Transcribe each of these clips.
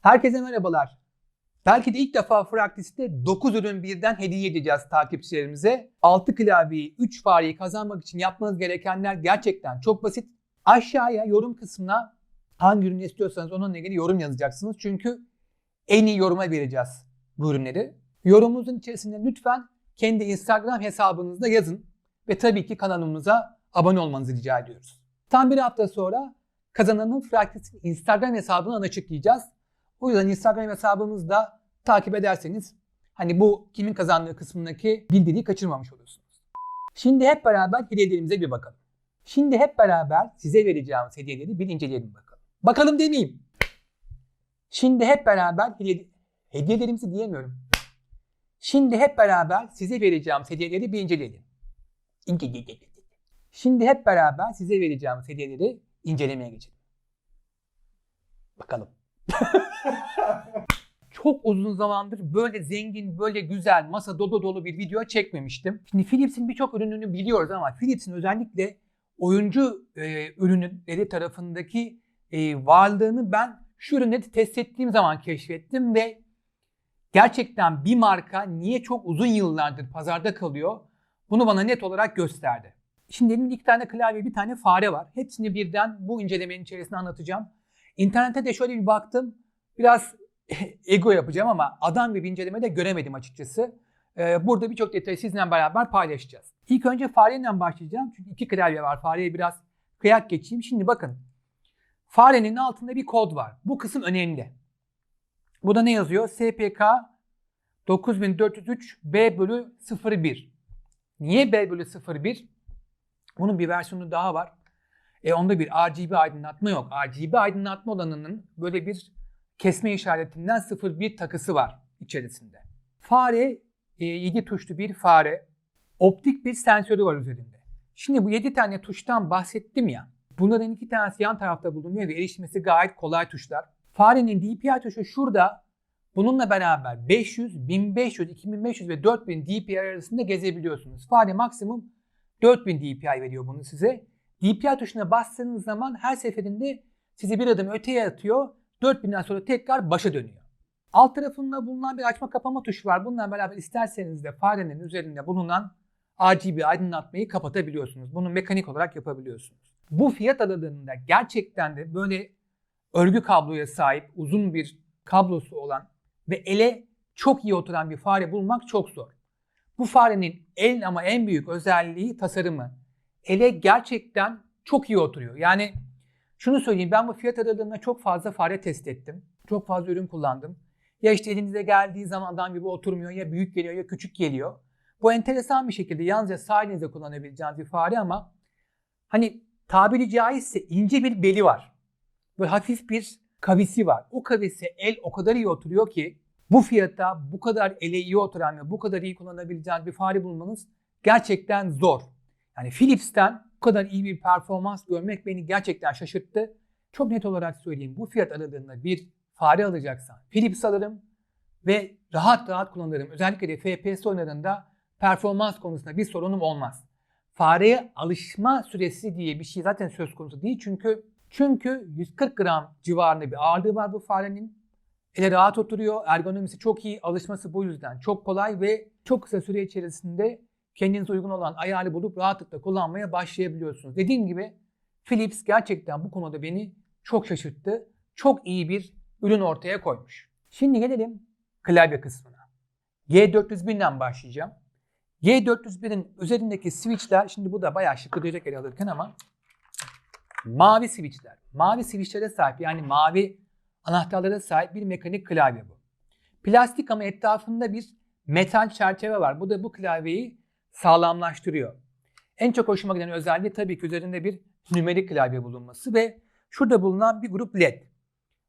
Herkese merhabalar. Belki de ilk defa Fraktis'te 9 ürün birden hediye edeceğiz takipçilerimize. 6 klavyeyi, 3 fareyi kazanmak için yapmanız gerekenler gerçekten çok basit. Aşağıya yorum kısmına hangi ürünü istiyorsanız onunla ilgili yorum yazacaksınız. Çünkü en iyi yoruma vereceğiz bu ürünleri. Yorumunuzun içerisinde lütfen kendi Instagram hesabınızda yazın. Ve tabii ki kanalımıza abone olmanızı rica ediyoruz. Tam bir hafta sonra kazananın Fraktis'in Instagram hesabını açıklayacağız. O yüzden Instagram hesabımızı da takip ederseniz hani bu kimin kazandığı kısmındaki bildiriyi kaçırmamış olursunuz. Şimdi hep beraber hediyelerimize bir bakalım. Şimdi hep beraber size vereceğimiz hediyeleri bir inceleyelim bakalım. Bakalım demeyeyim. Şimdi hep beraber hediye, hediyelerimizi diyemiyorum. Şimdi hep beraber size vereceğimiz hediyeleri bir inceleyelim. İnce- Şimdi hep beraber size vereceğimiz hediyeleri incelemeye geçelim. Bakalım. Çok uzun zamandır böyle zengin, böyle güzel, masa dolu dolu bir video çekmemiştim. Şimdi Philips'in birçok ürününü biliyoruz ama Philips'in özellikle oyuncu e, ürünleri tarafındaki e, varlığını ben şu ürünleri test ettiğim zaman keşfettim ve gerçekten bir marka niye çok uzun yıllardır pazarda kalıyor bunu bana net olarak gösterdi. Şimdi elimde iki tane klavye, bir tane fare var. Hepsini birden bu incelemenin içerisinde anlatacağım. İnternete de şöyle bir baktım. Biraz ego yapacağım ama adam gibi incelemede göremedim açıkçası. Ee, burada birçok detayı sizinle beraber paylaşacağız. İlk önce fareyle başlayacağım. Çünkü iki klavye var. Fareye biraz kıyak geçeyim. Şimdi bakın. Farenin altında bir kod var. Bu kısım önemli. Burada ne yazıyor? SPK 9403 B bölü 01. Niye B bölü 01? Bunun bir versiyonu daha var. E onda bir RGB aydınlatma yok. RGB aydınlatma olanının böyle bir kesme işaretinden 01 takısı var içerisinde. Fare e, 7 tuşlu bir fare. Optik bir sensörü var üzerinde. Şimdi bu 7 tane tuştan bahsettim ya. Bunların iki tanesi yan tarafta bulunuyor ve erişmesi gayet kolay tuşlar. Farenin DPI tuşu şurada. Bununla beraber 500, 1500, 2500 ve 4000 DPI arasında gezebiliyorsunuz. Fare maksimum 4000 DPI veriyor bunu size. DPI tuşuna bastığınız zaman her seferinde sizi bir adım öteye atıyor. 4000'den sonra tekrar başa dönüyor. Alt tarafında bulunan bir açma kapama tuşu var. Bununla beraber isterseniz de farenin üzerinde bulunan RGB aydınlatmayı kapatabiliyorsunuz. Bunu mekanik olarak yapabiliyorsunuz. Bu fiyat aralığında gerçekten de böyle örgü kabloya sahip uzun bir kablosu olan ve ele çok iyi oturan bir fare bulmak çok zor. Bu farenin en ama en büyük özelliği tasarımı. Ele gerçekten çok iyi oturuyor. Yani şunu söyleyeyim ben bu fiyat aralığında çok fazla fare test ettim. Çok fazla ürün kullandım. Ya işte elinize geldiği zaman adam gibi oturmuyor ya büyük geliyor ya küçük geliyor. Bu enteresan bir şekilde yalnızca sağ kullanabileceğiniz bir fare ama hani tabiri caizse ince bir beli var. Böyle hafif bir kavisi var. O kavisi el o kadar iyi oturuyor ki bu fiyata bu kadar ele iyi oturan ve bu kadar iyi kullanabileceğiniz bir fare bulmanız gerçekten zor. Yani Philips'ten bu kadar iyi bir performans görmek beni gerçekten şaşırttı. Çok net olarak söyleyeyim bu fiyat aralığında bir fare alacaksan Philips alırım ve rahat rahat kullanırım. Özellikle de FPS oyunlarında performans konusunda bir sorunum olmaz. Fareye alışma süresi diye bir şey zaten söz konusu değil çünkü çünkü 140 gram civarında bir ağırlığı var bu farenin. Ele rahat oturuyor. Ergonomisi çok iyi. Alışması bu yüzden çok kolay ve çok kısa süre içerisinde kendinize uygun olan ayarı bulup rahatlıkla kullanmaya başlayabiliyorsunuz. Dediğim gibi Philips gerçekten bu konuda beni çok şaşırttı. Çok iyi bir ürün ortaya koymuş. Şimdi gelelim klavye kısmına. G401'den başlayacağım. G401'in üzerindeki switchler, şimdi bu da bayağı şıkıracak ele alırken ama mavi switchler. Mavi switchlere sahip yani mavi anahtarlara sahip bir mekanik klavye bu. Plastik ama etrafında bir metal çerçeve var. Bu da bu klavyeyi sağlamlaştırıyor. En çok hoşuma giden özelliği tabii ki üzerinde bir nümerik klavye bulunması ve şurada bulunan bir grup led.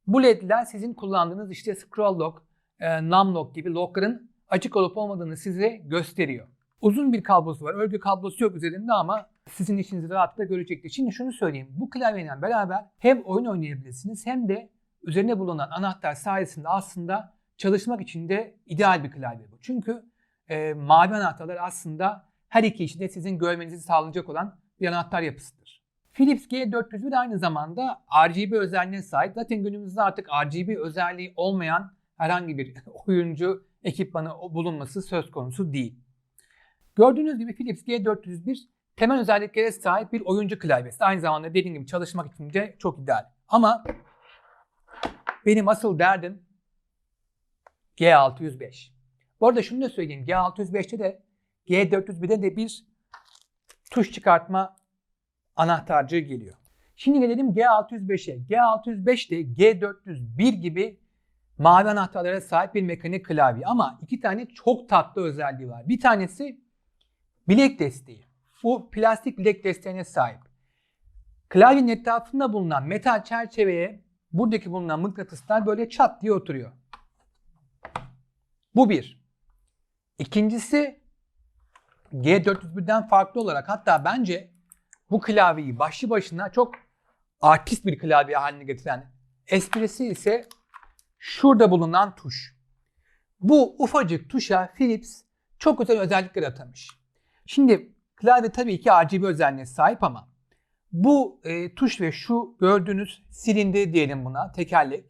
Bu ledler sizin kullandığınız işte scroll lock, e, num lock gibi lockların açık olup olmadığını size gösteriyor. Uzun bir kablosu var. Örgü kablosu yok üzerinde ama sizin işinizi rahatlıkla görecektir. Şimdi şunu söyleyeyim. Bu klavyeyle beraber hem oyun oynayabilirsiniz hem de üzerine bulunan anahtar sayesinde aslında çalışmak için de ideal bir klavye bu. Çünkü e, mavi anahtarlar aslında her iki işi de sizin görmenizi sağlayacak olan bir anahtar yapısıdır. Philips G401 aynı zamanda RGB özelliğine sahip. Zaten günümüzde artık RGB özelliği olmayan herhangi bir oyuncu ekipmanı bulunması söz konusu değil. Gördüğünüz gibi Philips G401 temel özelliklere sahip bir oyuncu klavyesi. Aynı zamanda dediğim gibi çalışmak için de çok ideal. Ama benim asıl derdim G605. Bu arada şunu da söyleyeyim. G605'te de G401'de de bir tuş çıkartma anahtarcığı geliyor. Şimdi gelelim G605'e. G605 de G401 gibi mavi anahtarlara sahip bir mekanik klavye ama iki tane çok tatlı özelliği var. Bir tanesi bilek desteği. Bu plastik bilek desteğine sahip. Klavyenin etrafında bulunan metal çerçeveye buradaki bulunan mıknatıslar böyle çat diye oturuyor. Bu bir. İkincisi G401'den farklı olarak hatta bence bu klavyeyi başlı başına çok artist bir klavye haline getiren esprisi ise şurada bulunan tuş. Bu ufacık tuşa Philips çok güzel özellikler atamış. Şimdi klavye tabii ki RGB özelliğine sahip ama bu e, tuş ve şu gördüğünüz silindir diyelim buna tekerlek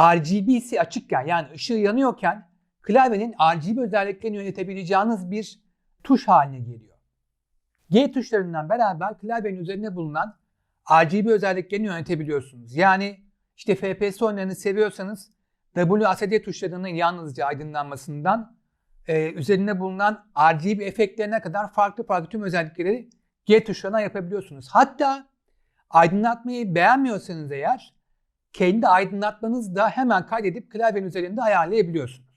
RGB'si açıkken yani ışığı yanıyorken klavyenin RGB özelliklerini yönetebileceğiniz bir tuş haline geliyor. G tuşlarından beraber klavyenin üzerinde bulunan RGB özelliklerini yönetebiliyorsunuz. Yani işte FPS oyunlarını seviyorsanız WASD tuşlarının yalnızca aydınlanmasından e, üzerinde bulunan RGB efektlerine kadar farklı farklı tüm özellikleri G tuşlarına yapabiliyorsunuz. Hatta aydınlatmayı beğenmiyorsanız eğer kendi aydınlatmanızı da hemen kaydedip klavyenin üzerinde ayarlayabiliyorsunuz.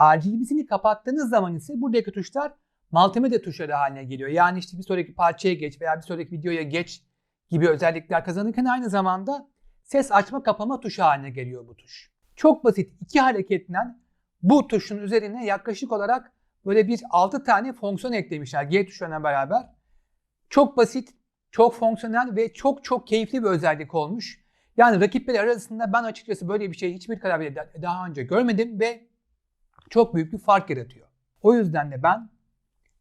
RGB'sini kapattığınız zaman ise buradaki tuşlar multimedya tuşları haline geliyor. Yani işte bir sonraki parçaya geç veya bir sonraki videoya geç gibi özellikler kazanırken aynı zamanda ses açma kapama tuşu haline geliyor bu tuş. Çok basit iki hareketle bu tuşun üzerine yaklaşık olarak böyle bir 6 tane fonksiyon eklemişler G tuşlarına beraber. Çok basit, çok fonksiyonel ve çok çok keyifli bir özellik olmuş. Yani rakipler arasında ben açıkçası böyle bir şey hiçbir klavyede daha önce görmedim ve çok büyük bir fark yaratıyor. O yüzden de ben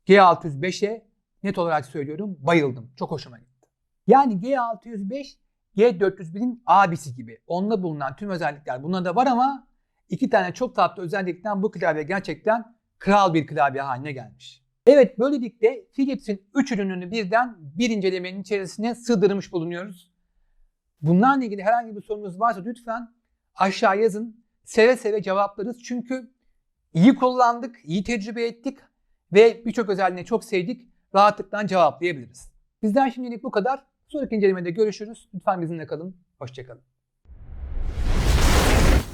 G605'e net olarak söylüyorum bayıldım. Çok hoşuma gitti. Yani G605 G401'in abisi gibi. Onda bulunan tüm özellikler buna da var ama iki tane çok tatlı özellikten bu klavye gerçekten kral bir klavye haline gelmiş. Evet böylelikle Philips'in 3 ürününü birden bir incelemenin içerisine sığdırmış bulunuyoruz. Bunlarla ilgili herhangi bir sorunuz varsa lütfen aşağı yazın. Seve seve cevaplarız. Çünkü iyi kullandık, iyi tecrübe ettik ve birçok özelliğini çok sevdik. Rahatlıkla cevaplayabiliriz. Bizden şimdilik bu kadar. Sonraki incelemede görüşürüz. Lütfen bizimle kalın. Hoşçakalın.